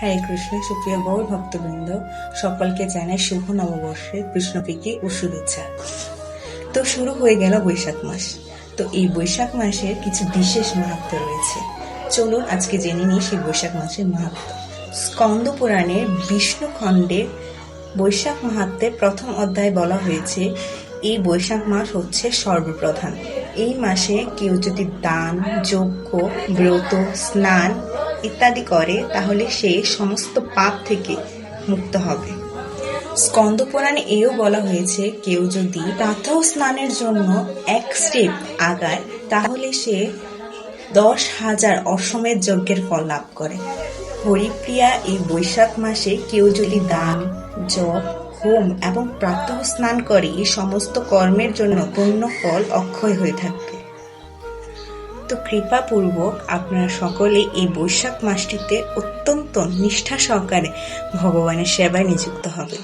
হরে কৃষ্ণ সুপ্রিয় বউ ভক্তবৃন্দ। সকলকে জানাই শুভ নববর্ষের কৃষ্ণপ্রীতি ও শুভেচ্ছা। তো শুরু হয়ে গেল বৈশাখ মাস। তো এই বৈশাখ মাসের কিছু বিশেষ মাহাত্ম রয়েছে। চলুন আজকে জেনে নিই সেই বৈশাখ মাসের মাহাত্ম। স্কন্দ পুরাণের বিষ্ণু খণ্ডে বৈশাখ মাহাত্মের প্রথম অধ্যায় বলা হয়েছে, এই বৈশাখ মাস হচ্ছে সর্বপ্রধান। এই মাসে কেউ যদি দান, যজ্ঞ, ব্রত, স্নান ইত্যাদি করে, তাহলে সে সমস্ত পাপ থেকে মুক্ত হবে। স্কন্দ পুরাণে এও বলা হয়েছে, কেউ যদি প্রাতঃ স্নানের জন্য এক স্টেপ আগায়, তাহলে সে দশ হাজার অসমের যজ্ঞের ফল লাভ করে। হরিপ্রিয়া এই বৈশাখ মাসে কেউ যদি দান, জপ, হোম এবং প্রাতঃ স্নান করে, এই সমস্ত কর্মের জন্য পূর্ণ ফল অক্ষয় হয়ে থাকবে। তো কৃপাপূর্বক আপনারা সকলে এই বৈশাখ মাসটিতে অত্যন্ত নিষ্ঠা সহকারে ভগবানের সেবায় নিযুক্ত হবে